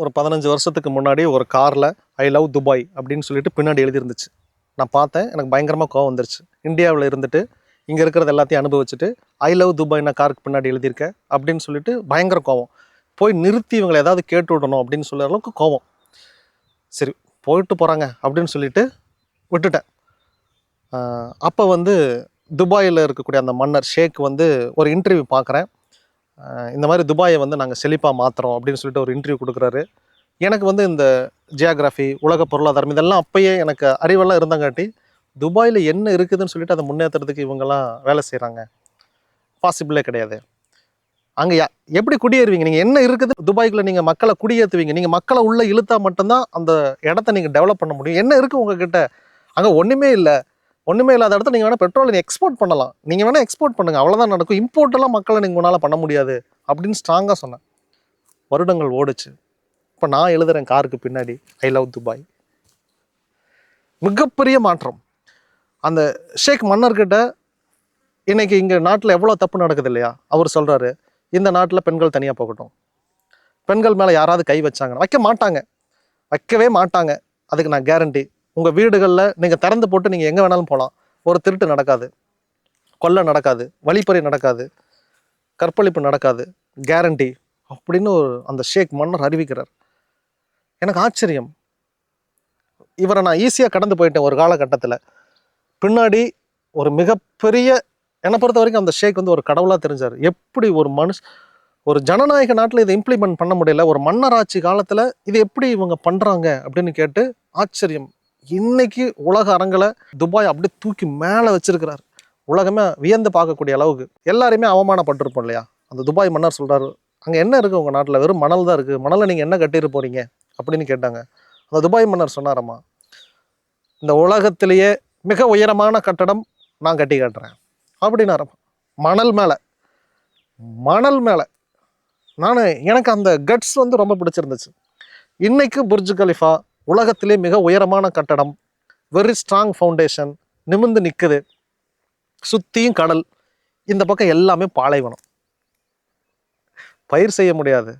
ஒரு பதினஞ்சு வருஷத்துக்கு முன்னாடி ஒரு காரில் ஐ லவ் துபாய் அப்படின்னு சொல்லிட்டு பின்னாடி எழுதியிருந்துச்சு. நான் பார்த்தேன் எனக்கு பயங்கரமாக கோவம் வந்துருச்சு. இந்தியாவில் இருந்துட்டு இங்கே இருக்கிறது எல்லாத்தையும் அனுபவிச்சுட்டு ஐ லவ் துபாய் நான் காருக்கு பின்னாடி எழுதியிருக்கேன் அப்படின்னு சொல்லிட்டு பயங்கர கோவம். போய் நிறுத்தி இவங்களை ஏதாவது கேட்டு விடணும் அப்படின்னு சொல்கிற அளவுக்கு கோவம். சரி போயிட்டு போகிறாங்க அப்படின்னு சொல்லிட்டு விட்டுட்டேன். அப்போ வந்து துபாயில் இருக்கக்கூடிய அந்த மன்னர் ஷேக் வந்து ஒரு இன்டர்வியூ பார்க்குறேன். இந்த மாதிரி துபாயை வந்து நாங்கள் செழிப்பாக மாற்றுறோம் அப்படின்னு சொல்லிட்டு ஒரு இன்டர்வியூ கொடுக்குறாரு. எனக்கு வந்து இந்த ஜியாகிராஃபி உலக பொருளாதாரம் இதெல்லாம் அப்பயே எனக்கு அறிவெல்லாம் இருந்தங்காட்டி துபாயில் என்ன இருக்குதுன்னு சொல்லிட்டு அதை முன்னேற்றுறதுக்கு இவங்கெல்லாம் வேலை செய்கிறாங்க பாசிபிளே கிடையாது. அங்கே எப்படி குடியேறுவீங்க? நீங்கள் என்ன இருக்குது? துபாய்க்குள்ளே நீங்கள் மக்களை குடியேற்றுவீங்க நீங்கள் மக்களை உள்ளே இழுத்தா மட்டும்தான் அந்த இடத்த நீங்கள் டெவலப் பண்ண முடியும். என்ன இருக்குது உங்ககிட்ட? அங்கே ஒன்றுமே இல்லை. ஒன்றுமே இல்லாத இடத்துல நீங்கள் வேணால் பெட்ரோலை எக்ஸ்போர்ட் பண்ணலாம். நீங்கள் வேணால் எக்ஸ்போர்ட் பண்ணுங்கள் அவ்வளோதான் நடக்கும். இம்போர்ட்டெல்லாம் மக்களை நீங்கள் உன்னால் பண்ண முடியாது அப்படின்னு ஸ்ட்ராங்காக சொன்னேன். வருடங்கள் ஓடுச்சு. இப்போ நான் எழுதுகிறேன் காருக்கு பின்னாடி ஐ லவ் துபாய் மிகப்பெரிய மாற்றம். அந்த ஷேக் மன்னர்கிட்ட இன்றைக்கி இங்கே நாட்டில் எவ்வளோ தப்பு நடக்குது இல்லையா? அவர் சொல்கிறாரு இந்த நாட்டில் பெண்கள் தனியாக போகட்டும். பெண்கள் மேலே யாராவது கை வச்சாங்க வைக்க மாட்டாங்க. வைக்கவே மாட்டாங்க. அதுக்கு நான் கேரண்டி உங்கள் வீடுகளில் நீங்கள் திறந்து போட்டு நீங்கள் எங்கே வேணாலும் போகலாம் ஒரு திருட்டு நடக்காது. கொள்ளை நடக்காது. வழிப்பறி நடக்காது. கற்பழிப்பு நடக்காது. கேரண்டி அப்படின்னு ஒரு அந்த ஷேக் மன்னர் அறிவிக்கிறார். எனக்கு ஆச்சரியம். இவரை நான் ஈஸியாக கடந்து போயிட்டேன் ஒரு காலகட்டத்தில். பின்னாடி ஒரு மிகப்பெரிய என்னை பொறுத்த வரைக்கும் அந்த ஷேக் வந்து ஒரு கடவுளாக தெரிஞ்சார். எப்படி ஒரு மனுஷ் ஒரு ஜனநாயக நாட்டில் இதை இம்ப்ளிமெண்ட் பண்ண முடியல ஒரு மன்னராட்சி காலத்தில் இது எப்படி இவங்க பண்ணுறாங்க அப்படின்னு கேட்டு ஆச்சரியம். இன்னைக்கு உலக அரங்கில் துபாய் அப்படியே தூக்கி மேலே வச்சிருக்கிறார். உலகமே வியந்து பார்க்கக்கூடிய அளவுக்கு. எல்லாரையுமே அவமானப்பட்டிருப்போம் இல்லையா? அந்த துபாய் மன்னர் சொல்கிறாரு அங்கே என்ன இருக்குது உங்கள் நாட்டில்? வெறும் மணல் தான் இருக்குது மணலை நீங்கள் என்ன கட்டிட்டு போகிறீங்க அப்படின்னு கேட்டாங்க. அந்த துபாய் மன்னர் சொன்னாரம்மா இந்த உலகத்திலேயே மிக உயரமான கட்டடம் நான் கட்டி காட்டுறேன். அப்படின்னாரம்மா மணல் மேலே. மணல் மேலே. நான் எனக்கு அந்த கட்ஸ் வந்து ரொம்ப பிடிச்சிருந்துச்சு. இன்றைக்கு புர்ஜ் கலிஃபா உலகத்திலே மிக உயரமான கட்டடம் வெரி ஸ்ட்ராங் ஃபவுண்டேஷன் நிமிர்ந்து நிற்குது சுற்றியும் கடல். இந்த பக்கம் எல்லாமே பாலைவனம். பயிர் செய்ய முடியாது.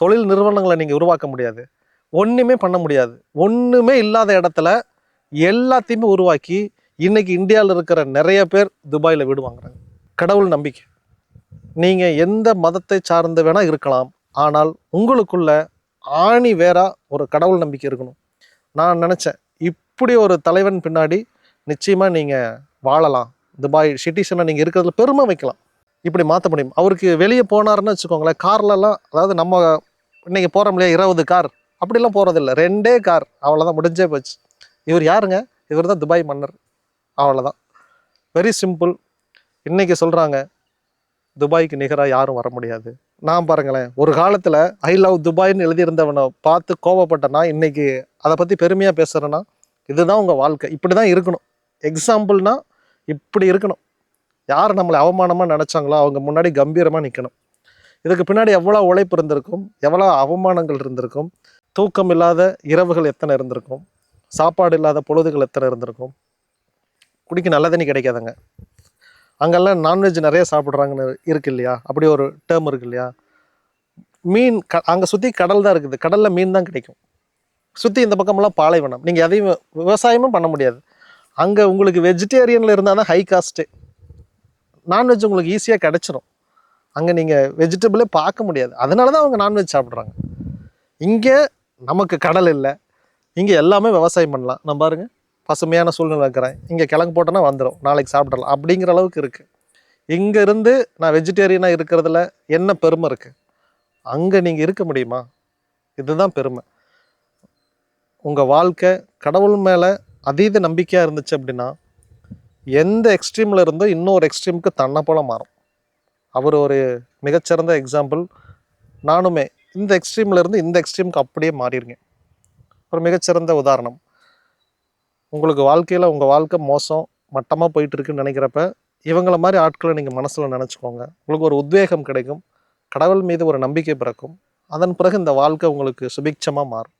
தொழில் நிறுவனங்களை நீங்கள் உருவாக்க முடியாது. ஒன்றுமே பண்ண முடியாது. ஒன்றுமே இல்லாத இடத்துல எல்லாத்தையுமே உருவாக்கி இன்றைக்கி இந்தியாவில் இருக்கிற நிறைய பேர் துபாயில் வீடு வாங்குறாங்க. கடவுள் நம்பிக்கை. நீங்கள் எந்த மதத்தை சார்ந்து வேணால் இருக்கலாம். ஆனால் உங்களுக்குள்ள ஆணி வேற ஒரு கடவுள் நம்பிக்கை இருக்கணும். நான் நினச்சேன். இப்படி ஒரு தலைவன் பின்னாடி நிச்சயமாக நீங்கள் வாழலாம். துபாய் சிட்டிசனை நீங்கள் இருக்கிறதுல பெருமை வைக்கலாம். இப்படி மாற்ற முடியும். அவருக்கு வெளியே போனாருன்னு வச்சுக்கோங்களேன் கார்லலாம் அதாவது நம்ம இன்றைக்கி போகிறோம்லையா இருபது கார் அப்படிலாம் போகிறதில்ல ரெண்டே கார் அவ்வளோதான் முடிஞ்சே போச்சு. இவர் யாருங்க? இவர் தான் துபாய் மன்னர். அவ்வளோதான் வெரி சிம்பிள் இன்னைக்கு சொல்கிறாங்க துபாய்க்கு நிகராக யாரும் வர முடியாது. நான் பாருங்களேன் ஒரு காலத்தில் ஐ லவ் துபாய்னு எழுதியிருந்தவனை பார்த்து கோவப்பட்டேன்னா இன்றைக்கி அதை பற்றி பெருமையாக பேசுகிறேன்னா இதுதான் உங்கள் வாழ்க்கை. இப்படி தான் இருக்கணும். எக்ஸாம்பிள்னால் இப்படி இருக்கணும். யார் நம்மளை அவமானமாக நினச்சாங்களோ அவங்க முன்னாடி கம்பீரமாக நிற்கணும் இதுக்கு பின்னாடி எவ்வளோ உழைப்பு இருந்திருக்கும் எவ்வளோ அவமானங்கள் இருந்திருக்கும் தூக்கம் இல்லாத இரவுகள் எத்தனை இருந்திருக்கும் சாப்பாடு இல்லாத பொழுதுகள் எத்தனை இருந்திருக்கும். குடிக்க நல்ல தண்ணி கிடைக்காதுங்க. அங்கெல்லாம் நான்வெஜ் நிறைய சாப்பிட்றாங்கன்னு இருக்கு இல்லையா? அப்படி ஒரு டேர்ம் இருக்கு இல்லையா? மீன் க அங்கே சுற்றி கடல் தான் இருக்குது. கடலில் மீன் தான் கிடைக்கும். சுற்றி இந்த பக்கமெல்லாம் பாலைவனம். நீங்கள் எதையும் விவசாயமும் பண்ண முடியாது. அங்கே உங்களுக்கு வெஜிடேரியனில் இருந்தால் தான் ஹை காஸ்ட்டு நான்வெஜ் உங்களுக்கு ஈஸியாக கிடச்சிரும். அங்கே நீங்கள் வெஜிடபிளே பார்க்க முடியாது. அதனால தான் அவங்க நான்வெஜ் சாப்பிட்றாங்க. இங்கே நமக்கு கடல் இல்லை. இங்கே எல்லாமே விவசாயம் பண்ணலாம். நம்ம பாருங்கள் பசுமையான சூழ்நிலை இருக்கிறேன். இங்கே கிழங்கு போட்டோன்னா வந்துடும் நாளைக்கு சாப்பிடலாம். அப்படிங்கிற அளவுக்கு இருக்குது இங்கேருந்து நான் வெஜிடேரியனாக இருக்கிறதுல என்ன பெருமை இருக்குது அங்கே நீங்கள் இருக்க முடியுமா? இதுதான் பெருமை. உங்கள் வாழ்க்கை கடவுள் மேலே அதீத நம்பிக்கையாக இருந்துச்சு அப்படின்னா எந்த எக்ஸ்ட்ரீமில் இருந்தோ இன்னொரு எக்ஸ்ட்ரீமுக்கு தன்னை போல மாறும். அவர் ஒரு மிகச்சிறந்த எக்ஸாம்பிள் நானுமே இந்த எக்ஸ்ட்ரீமில் இருந்து இந்த எக்ஸ்ட்ரீமுக்கு அப்படியே மாறிடுங்க ஒரு மிகச்சிறந்த உதாரணம். உங்களுக்கு வாழ்க்கையில் உங்கள் வாழ்க்கை மோசம் மட்டமாக போயிட்டுருக்குன்னு நினைக்கிறப்ப இவங்கள மாதிரி ஆட்களை நீங்கள் மனசில் நினச்சிக்கோங்க. உங்களுக்கு ஒரு உத்வேகம் கிடைக்கும். கடவுள் மீது ஒரு நம்பிக்கை பிறக்கும். அதன் பிறகு இந்த வாழ்க்கை உங்களுக்கு சுபிக்ஷமாக மாறும்.